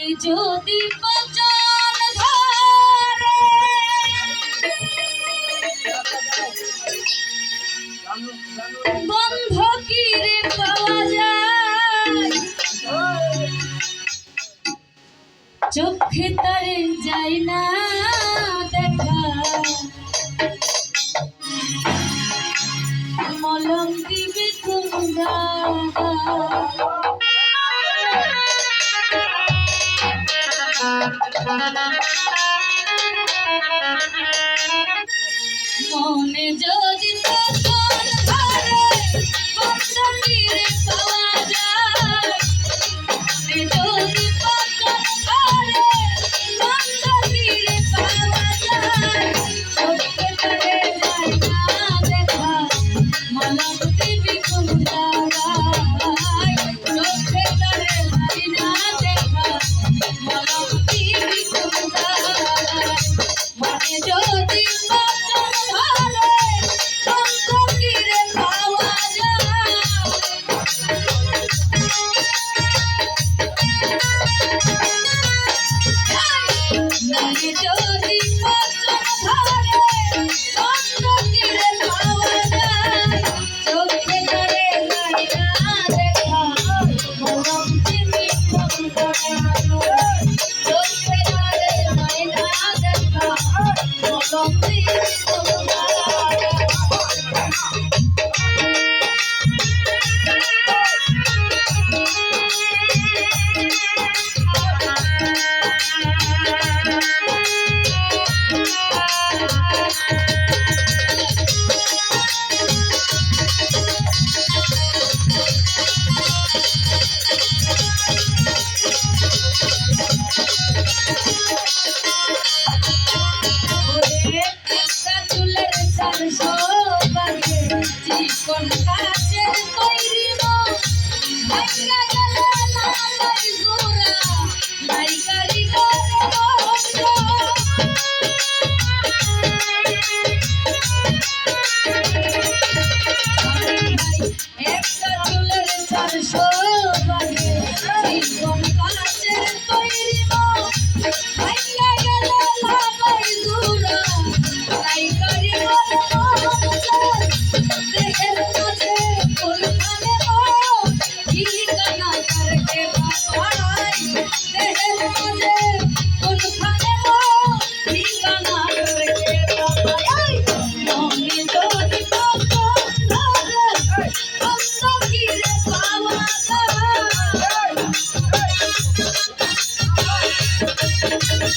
যদি পচন ধরে? বন্ধ কি রে পাওয়া যায়? চোখে তারে যায় না দেখা। মলম দিবে তোমরা। মনে যদি তোর ঘরে বন্ধ Oh. கொண்டார்